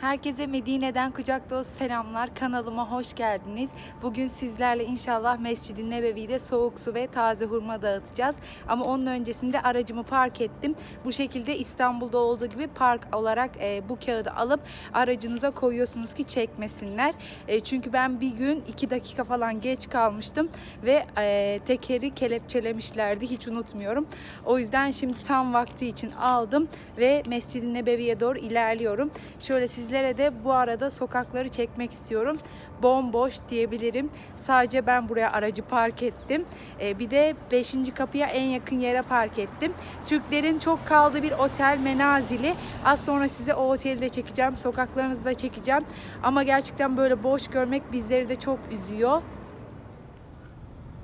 Herkese Medine'den kucak dolusu selamlar. Kanalıma hoş geldiniz. Bugün sizlerle inşallah Mescid-i Nebevi'de soğuk su ve taze hurma dağıtacağız. Ama onun öncesinde aracımı park ettim. Bu şekilde İstanbul'da olduğu gibi park olarak e, bu kağıdı alıp aracınıza koyuyorsunuz ki çekmesinler. E, çünkü ben bir gün iki dakika falan geç kalmıştım ve e, tekeri kelepçelemişlerdi. Hiç unutmuyorum. O yüzden şimdi tam vakti için aldım ve Mescid-i Nebevi'ye doğru ilerliyorum. Şöyle sizlere de bu arada sokakları çekmek istiyorum. Bomboş diyebilirim. Sadece ben buraya aracı park ettim. Ee, bir de 5. kapıya en yakın yere park ettim. Türklerin çok kaldığı bir otel menazili. Az sonra size o oteli de çekeceğim. Sokaklarınızı da çekeceğim. Ama gerçekten böyle boş görmek bizleri de çok üzüyor.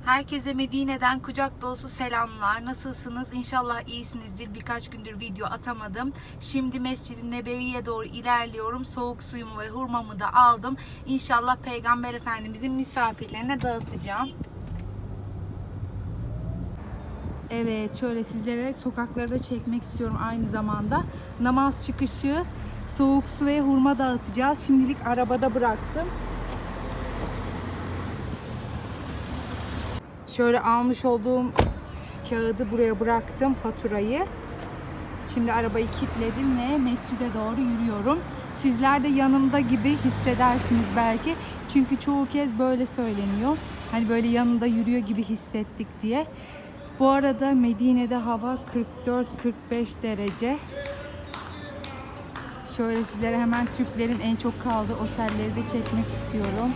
Herkese Medine'den kucak dolusu selamlar. Nasılsınız? İnşallah iyisinizdir. Birkaç gündür video atamadım. Şimdi Mescid-i Nebevi'ye doğru ilerliyorum. Soğuk suyumu ve hurmamı da aldım. İnşallah Peygamber Efendimizin misafirlerine dağıtacağım. Evet, şöyle sizlere sokakları da çekmek istiyorum aynı zamanda. Namaz çıkışı soğuk su ve hurma dağıtacağız. Şimdilik arabada bıraktım. Şöyle almış olduğum kağıdı buraya bıraktım faturayı. Şimdi arabayı kilitledim ve mescide doğru yürüyorum. Sizler de yanımda gibi hissedersiniz belki. Çünkü çoğu kez böyle söyleniyor. Hani böyle yanında yürüyor gibi hissettik diye. Bu arada Medine'de hava 44-45 derece. Şöyle sizlere hemen Türklerin en çok kaldığı otelleri de çekmek istiyorum.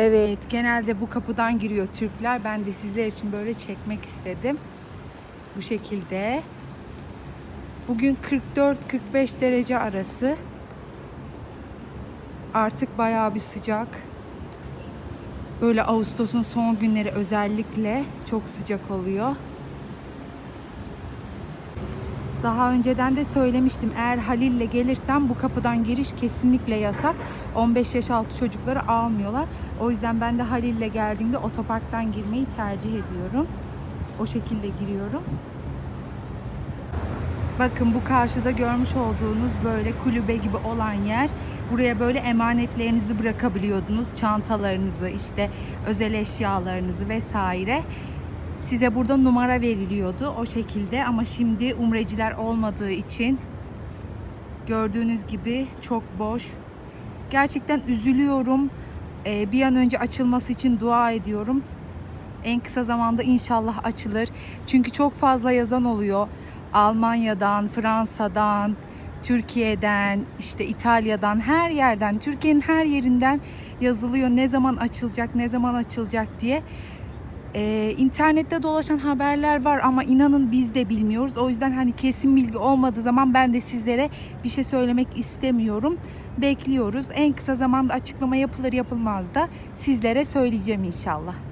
Evet, genelde bu kapıdan giriyor Türkler. Ben de sizler için böyle çekmek istedim. Bu şekilde. Bugün 44-45 derece arası. Artık bayağı bir sıcak. Böyle Ağustos'un son günleri özellikle çok sıcak oluyor. Daha önceden de söylemiştim. Eğer Halil'le gelirsem bu kapıdan giriş kesinlikle yasak. 15 yaş altı çocukları almıyorlar. O yüzden ben de Halil'le geldiğimde otoparktan girmeyi tercih ediyorum. O şekilde giriyorum. Bakın bu karşıda görmüş olduğunuz böyle kulübe gibi olan yer. Buraya böyle emanetlerinizi bırakabiliyordunuz. Çantalarınızı, işte özel eşyalarınızı vesaire. Size burada numara veriliyordu o şekilde ama şimdi umreciler olmadığı için gördüğünüz gibi çok boş. Gerçekten üzülüyorum. Ee, bir an önce açılması için dua ediyorum. En kısa zamanda inşallah açılır. Çünkü çok fazla yazan oluyor. Almanya'dan, Fransa'dan, Türkiye'den, işte İtalya'dan, her yerden, Türkiye'nin her yerinden yazılıyor. Ne zaman açılacak, ne zaman açılacak diye. Ee, internette dolaşan haberler var ama inanın biz de bilmiyoruz. O yüzden hani kesin bilgi olmadığı zaman ben de sizlere bir şey söylemek istemiyorum. Bekliyoruz. En kısa zamanda açıklama yapılır yapılmaz da sizlere söyleyeceğim inşallah.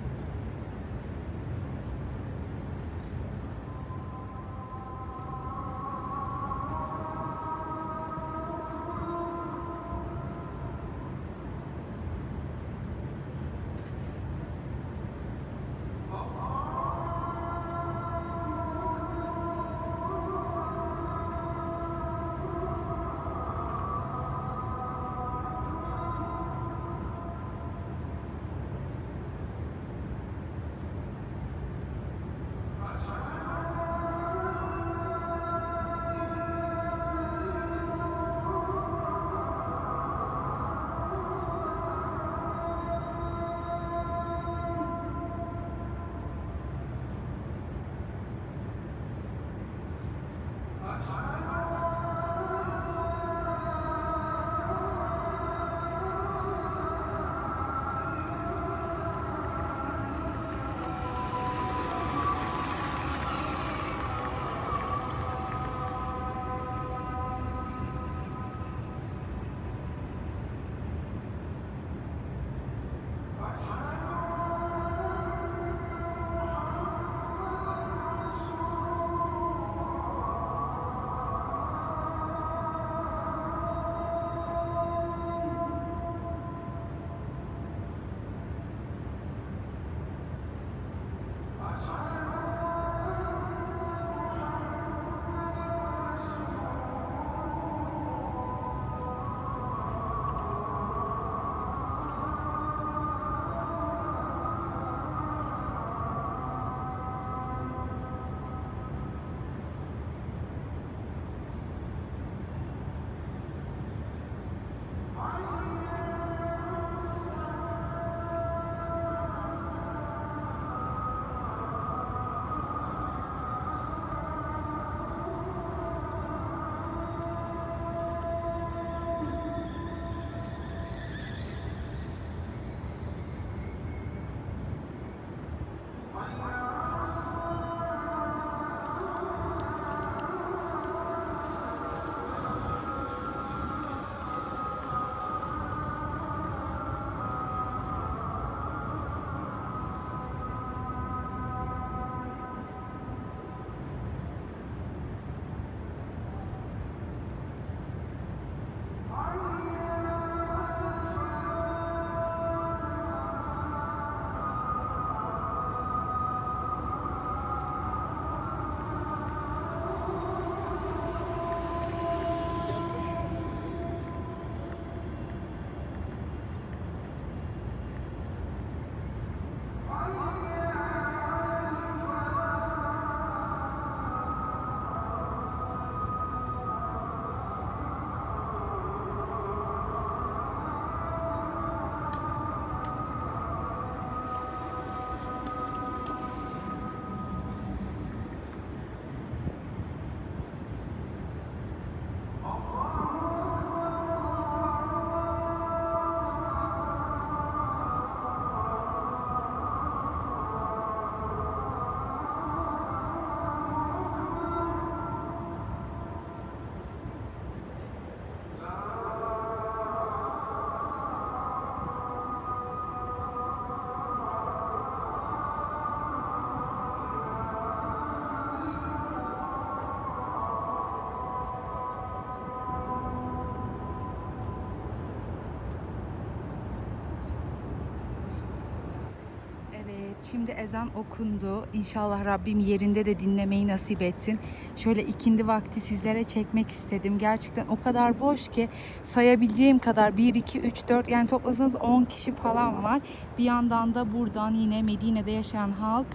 Evet şimdi ezan okundu. İnşallah Rabbim yerinde de dinlemeyi nasip etsin. Şöyle ikindi vakti sizlere çekmek istedim. Gerçekten o kadar boş ki sayabileceğim kadar 1, 2, 3, 4 yani toplasanız 10 kişi falan var. Bir yandan da buradan yine Medine'de yaşayan halk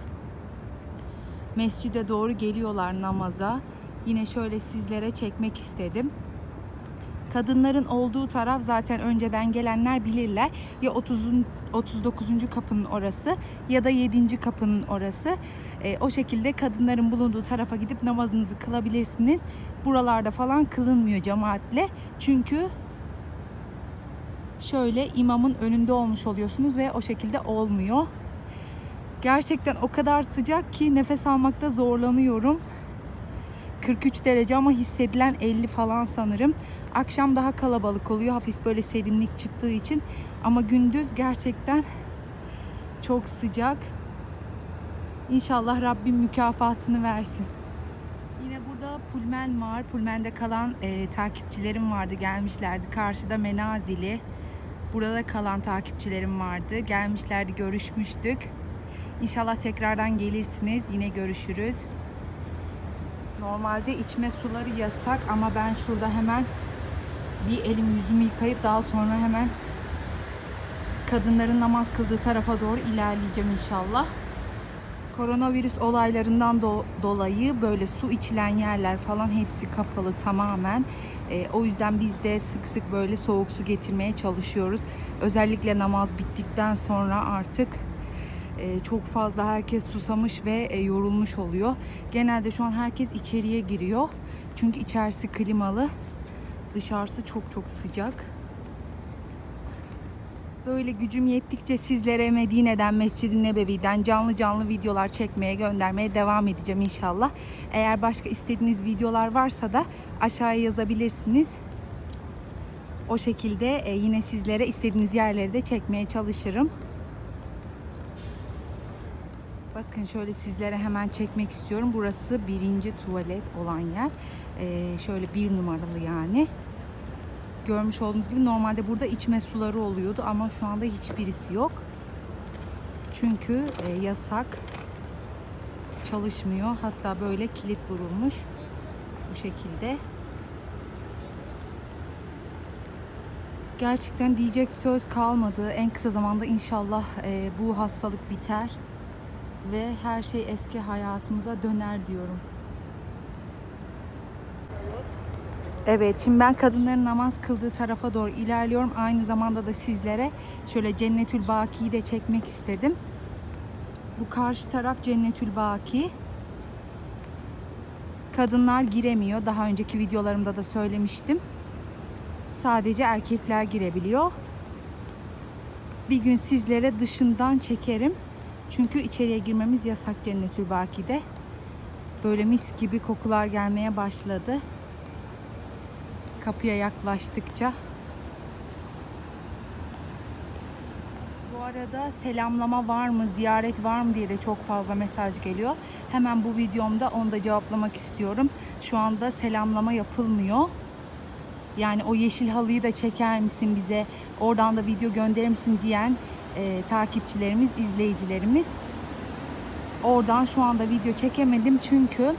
mescide doğru geliyorlar namaza. Yine şöyle sizlere çekmek istedim. Kadınların olduğu taraf zaten önceden gelenler bilirler. Ya 30. 39. kapının orası ya da 7. kapının orası. E, o şekilde kadınların bulunduğu tarafa gidip namazınızı kılabilirsiniz. Buralarda falan kılınmıyor cemaatle. Çünkü şöyle imamın önünde olmuş oluyorsunuz ve o şekilde olmuyor. Gerçekten o kadar sıcak ki nefes almakta zorlanıyorum. 43 derece ama hissedilen 50 falan sanırım. Akşam daha kalabalık oluyor. Hafif böyle serinlik çıktığı için. Ama gündüz gerçekten çok sıcak. İnşallah Rabbim mükafatını versin. Yine burada Pulmen var. Pulmen'de kalan e, takipçilerim vardı. Gelmişlerdi. Karşıda Menazili. Burada kalan takipçilerim vardı. Gelmişlerdi, görüşmüştük. İnşallah tekrardan gelirsiniz. Yine görüşürüz. Normalde içme suları yasak ama ben şurada hemen bir elimi yüzümü yıkayıp daha sonra hemen kadınların namaz kıldığı tarafa doğru ilerleyeceğim inşallah. Koronavirüs olaylarından do- dolayı böyle su içilen yerler falan hepsi kapalı tamamen. Ee, o yüzden biz de sık sık böyle soğuk su getirmeye çalışıyoruz. Özellikle namaz bittikten sonra artık e, çok fazla herkes susamış ve e, yorulmuş oluyor. Genelde şu an herkes içeriye giriyor. Çünkü içerisi klimalı. Dışarısı çok çok sıcak. Böyle gücüm yettikçe sizlere Medine'den, Mescid-i Nebevi'den canlı canlı videolar çekmeye, göndermeye devam edeceğim inşallah. Eğer başka istediğiniz videolar varsa da aşağıya yazabilirsiniz. O şekilde e, yine sizlere istediğiniz yerleri de çekmeye çalışırım. Bakın şöyle sizlere hemen çekmek istiyorum. Burası birinci tuvalet olan yer. Ee, şöyle bir numaralı yani. Görmüş olduğunuz gibi normalde burada içme suları oluyordu ama şu anda hiçbirisi yok. Çünkü e, yasak. Çalışmıyor. Hatta böyle kilit vurulmuş. Bu şekilde. Gerçekten diyecek söz kalmadı. En kısa zamanda inşallah e, bu hastalık biter ve her şey eski hayatımıza döner diyorum. Evet, şimdi ben kadınların namaz kıldığı tarafa doğru ilerliyorum. Aynı zamanda da sizlere şöyle Cennetül Baki'yi de çekmek istedim. Bu karşı taraf Cennetül Baki. Kadınlar giremiyor. Daha önceki videolarımda da söylemiştim. Sadece erkekler girebiliyor. Bir gün sizlere dışından çekerim. Çünkü içeriye girmemiz yasak Cennetül Baki'de. Böyle mis gibi kokular gelmeye başladı. Kapıya yaklaştıkça. Bu arada selamlama var mı, ziyaret var mı diye de çok fazla mesaj geliyor. Hemen bu videomda onu da cevaplamak istiyorum. Şu anda selamlama yapılmıyor. Yani o yeşil halıyı da çeker misin bize, oradan da video gönderir misin diyen e, takipçilerimiz, izleyicilerimiz. Oradan şu anda video çekemedim çünkü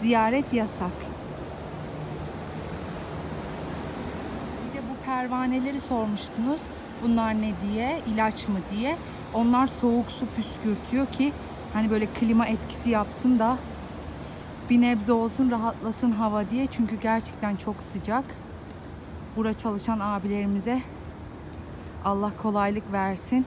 ziyaret yasak. Bir de bu pervaneleri sormuştunuz. Bunlar ne diye, ilaç mı diye. Onlar soğuk su püskürtüyor ki hani böyle klima etkisi yapsın da bir nebze olsun rahatlasın hava diye. Çünkü gerçekten çok sıcak. Bura çalışan abilerimize Allah kolaylık versin.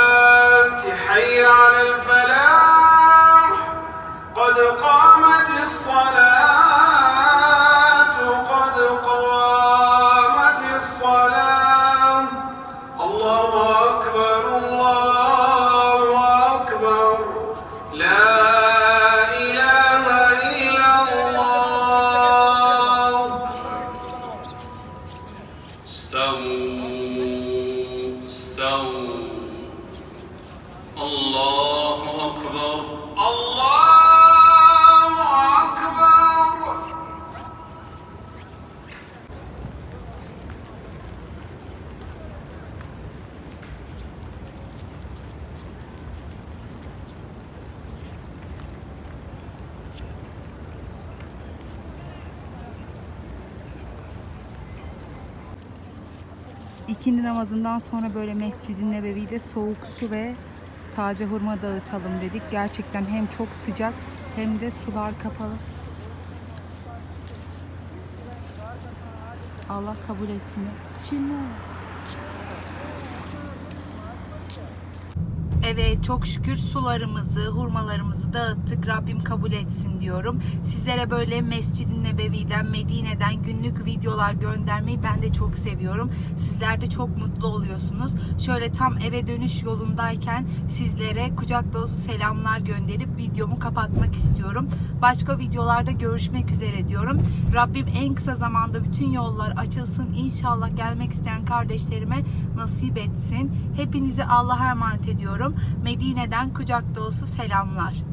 İkindi namazından sonra böyle Mescid-i Nebevi'de soğuk su ve taze hurma dağıtalım dedik. Gerçekten hem çok sıcak hem de sular kapalı. Allah kabul etsin. Şimdi. Evet çok şükür sularımızı, hurmalarımızı dağıttık. Rabbim kabul etsin diyorum. Sizlere böyle Mescid-i Nebevi'den, Medine'den günlük videolar göndermeyi ben de çok seviyorum. Sizler de çok mutlu oluyorsunuz. Şöyle tam eve dönüş yolundayken sizlere kucak dolusu selamlar gönderip videomu kapatmak istiyorum. Başka videolarda görüşmek üzere diyorum. Rabbim en kısa zamanda bütün yollar açılsın. İnşallah gelmek isteyen kardeşlerime nasip etsin. Hepinizi Allah'a emanet ediyorum. Medine'den kucak dolusu selamlar.